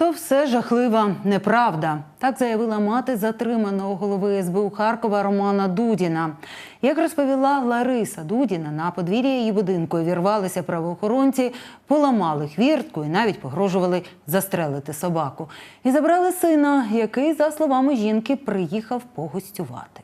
То все жахлива неправда. Так заявила мати затриманого голови СБУ Харкова Романа Дудіна. Як розповіла Лариса Дудіна, на подвір'я її будинку вірвалися правоохоронці, поламали хвіртку і навіть погрожували застрелити собаку. І забрали сина, який, за словами жінки, приїхав погостювати.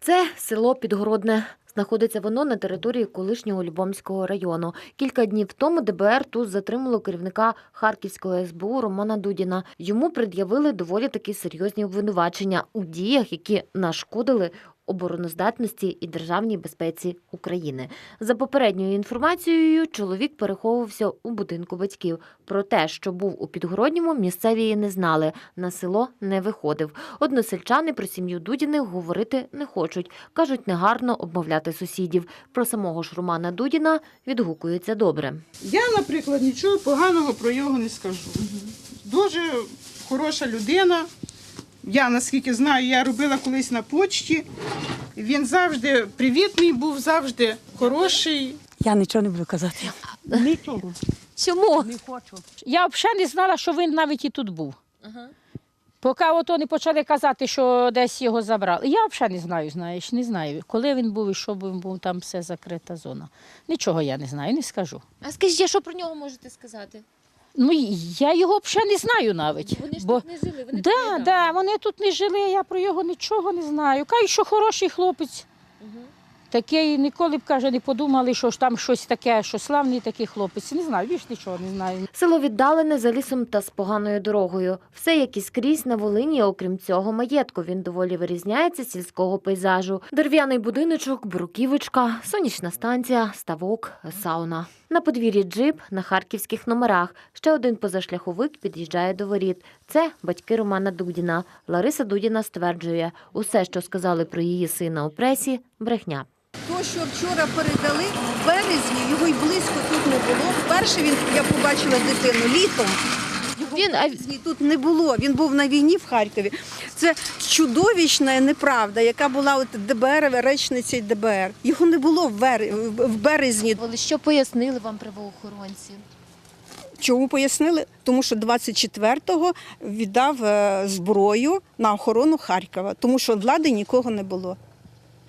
Це село Підгородне. Знаходиться воно на території колишнього Любомського району. Кілька днів тому ДБР тут затримало керівника Харківського СБУ Романа Дудіна. Йому пред'явили доволі такі серйозні обвинувачення у діях, які нашкодили обороноздатності і державній безпеці України. За попередньою інформацією, чоловік переховувався у будинку батьків. Про те, що був у Підгородньому, місцеві не знали. На село не виходив. Односельчани про сім'ю Дудіних говорити не хочуть. Кажуть, негарно обмовляти сусідів. Про самого ж Романа Дудіна відгукуються добре. Я, наприклад, нічого поганого про його не скажу. Дуже хороша людина. Я наскільки знаю, я робила колись на почті. Він завжди привітний був, завжди хороший. Я нічого не буду казати. Нічого. Чому? Не хочу. Я взагалі не знала, що він навіть і тут був. Поки ото не почали казати, що десь його забрали. Я взагалі не знаю, знаєш, не знаю. Коли він був і що він був, там все закрита зона. Нічого я не знаю, не скажу. А скажіть, що про нього можете сказати? Ну, я його взагалі не знаю навіть. Вони ж бо... тут не жили, вони Да, да, вони тут не жили, я про його нічого не знаю. Кай, що хороший хлопець. Такий ніколи б каже, не подумали, що ж там щось таке, що славний такий хлопець. Не знаю, більш нічого не знаю. Село віддалене за лісом та з поганою дорогою. Все як і скрізь на Волині, окрім цього маєтку. Він доволі вирізняється з сільського пейзажу. Дерев'яний будиночок, бруківочка, сонячна станція, ставок, сауна. На подвір'ї джип на харківських номерах. Ще один позашляховик під'їжджає до воріт. Це батьки Романа Дудіна. Лариса Дудіна стверджує, усе, що сказали про її сина у пресі, брехня. То, що вчора передали в березні, його й близько тут не було. Вперше він я побачила дитину літом. Його Він, в а- березні тут не було. Він був на війні в Харкові. Це чудовищна неправда, яка була от ДБР, речниця ДБР. Його не було в бер- в березні. Що пояснили вам правоохоронці? Чому пояснили? Тому що 24-го віддав е, зброю на охорону Харкова, тому що влади нікого не було.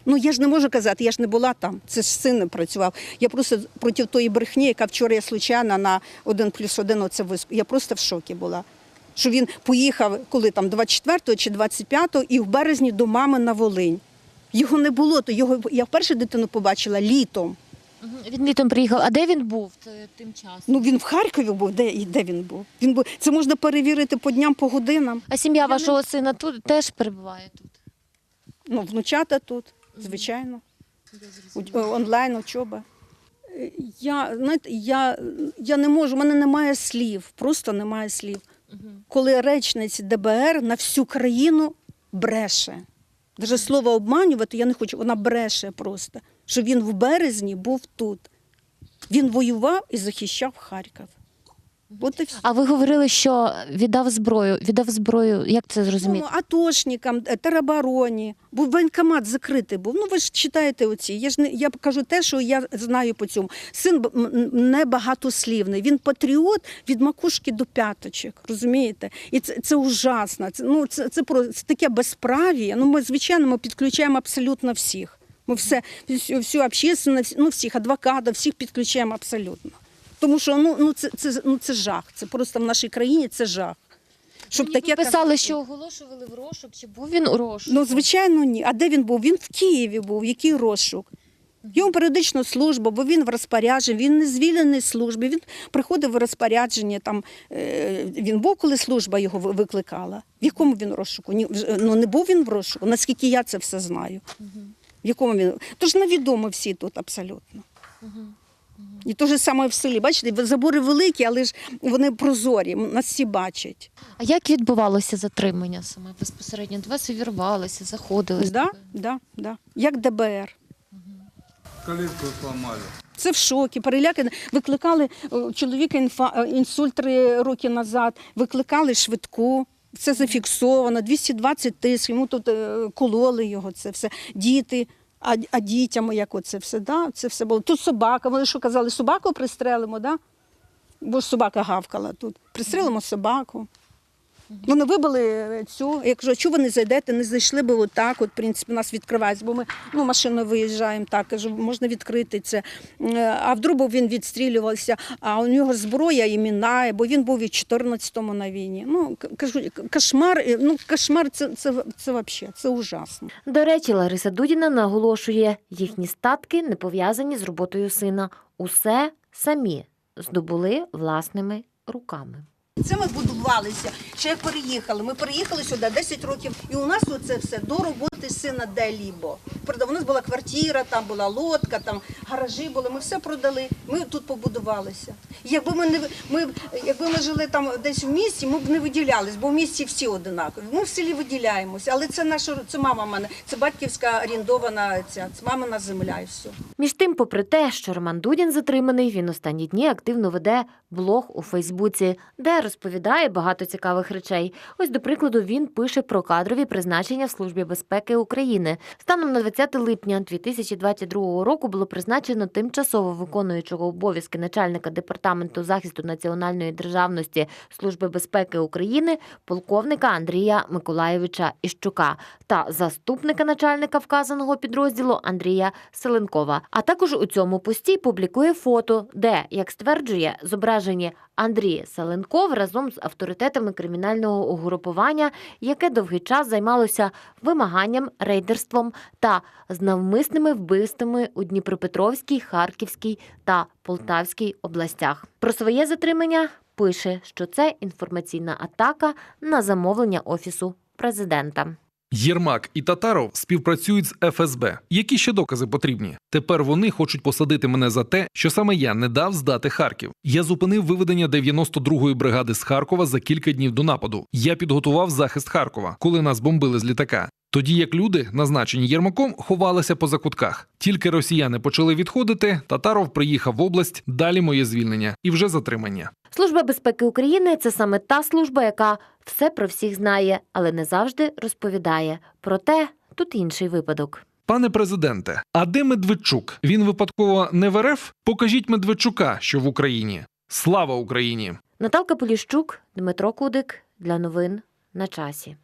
Ну я ж не можу казати, я ж не була там. Це ж син не працював. Я просто проти тої брехні, яка вчора я случайно на 1 плюс 1 оце висп... Я просто в шокі була. Що він поїхав, коли там 24-го чи 25-го, і в березні до мами на Волинь. Його не було, то його я вперше дитину побачила літом. Він літом приїхав. А де він був тим часом? Ну він в Харкові був. Де, і де він був? Він був. Це можна перевірити по дням, по годинам. А сім'я вашого сина тут теж перебуває тут. Ну, внучата тут, звичайно. Е, Онлайн учоба. Е, Я, знаєте, я, я не можу, в мене немає слів, просто немає слів. Коли речниць ДБР на всю країну бреше. Даже слово обманювати я не хочу, вона бреше просто, що він в березні був тут. Він воював і захищав Харків. От і все. А ви говорили, що віддав зброю. Віддав зброю. Як це зрозуміти? Ну, атошникам, е, теробороні, бо воєнкомат закритий був. Ну ви ж читаєте оці. Я ж не я кажу те, що я знаю по цьому. Син не багатослівний. Він патріот від макушки до п'яточок. Розумієте? І це, це ужасно. Це ну це, це про це таке безправ'я. Ну ми звичайно ми підключаємо абсолютно всіх. Ми все всю, всю общественность, ну всіх адвокатів, всіх підключаємо абсолютно. Тому що ну, ну це, це ну це жах. Це просто в нашій країні це жах. Щоб таке писали, що оголошували в розшук, чи був він у розшуку? Ну, звичайно, ні. А де він був? Він в Києві був, який розшук. Йому періодично служба, бо він в розпорядженні, він не звільнений з служби, він приходив в розпорядження. Там, е, він був, коли служба його викликала. В якому він розшуку? Ну, не був він в розшуку, наскільки я це все знаю. В якому він? Тож невідомо всі тут абсолютно. І те ж саме в селі. Бачите, забори великі, але ж вони прозорі, нас всі бачать. А як відбувалося затримання саме безпосередньо? До вас увірвалися, заходили? Да, да, да. Як ДБР. Калитку сломали. Це в шокі, переляки. Викликали чоловіка інфа, е, інсульт три роки назад, викликали швидку. Це зафіксовано, 220 тиск, йому тут е, кололи його, це все. Діти, а, а дітям як оце все, да? це все було. Тут собака, вони що казали, собаку пристрелимо, да? бо собака гавкала тут. Пристрелимо собаку. Вони вибили цю. Я кажу, чого ви не зайдете? Не зайшли би отак, от, в принципі, нас відкривається, бо ми ну, машиною виїжджаємо, так, кажу, можна відкрити це. Е, А вдруг він відстрілювався, а у нього зброя іменна, бо він був і 14-му на війні. Ну, кажу, кошмар, е, ну, кошмар це, це, це взагалі, це ужасно. До речі, Лариса Дудіна наголошує, їхні статки не пов'язані з роботою сина. Усе самі здобули власними руками. Це ми будувалися. Ще переїхали. Ми переїхали сюди 10 років, і у нас оце все до роботи сина де-лібо. Правда, у нас була квартира, там була лодка, там гаражі були. Ми все продали. Ми тут побудувалися. Якби ми не ми, якби ми жили там десь в місті, ми б не виділялись, бо в місті всі одинакові. Ми в селі виділяємося, але це наша це мама мене, це батьківська орендована ця, це мамина земля і все. Між тим, попри те, що Роман Дудін затриманий, він останні дні активно веде блог у Фейсбуці, де розповідає багато цікавих речей. Ось, до прикладу, він пише про кадрові призначення в Службі безпеки України. Станом на 20 липня 2022 року було призначено тимчасово виконуючого обов'язки начальника департаменту захисту національної державності Служби безпеки України полковника Андрія Миколаєвича Іщука та заступника начальника вказаного підрозділу Андрія Селенкова. А також у цьому пості публікує фото, де, як стверджує, зображені Андрій Селенков разом з авторитетами кримінального угрупування, яке довгий час займалося вимаганням, рейдерством та з навмисними вбивствами у Дніпропетровській, Харківській та Полтавській областях. Про своє затримання пише, що це інформаційна атака на замовлення офісу президента. Єрмак і Татаров співпрацюють з ФСБ. Які ще докази потрібні? Тепер вони хочуть посадити мене за те, що саме я не дав здати Харків. Я зупинив виведення 92-ї бригади з Харкова за кілька днів до нападу. Я підготував захист Харкова, коли нас бомбили з літака. Тоді як люди, назначені Єрмаком, ховалися по закутках. Тільки росіяни почали відходити. Татаров приїхав в область. Далі моє звільнення і вже затримання. Служба безпеки України це саме та служба, яка все про всіх знає, але не завжди розповідає. Проте тут інший випадок. Пане президенте, а де Медведчук? Він випадково не в РФ? Покажіть Медведчука, що в Україні. Слава Україні! Наталка Поліщук, Дмитро Кудик для новин на часі.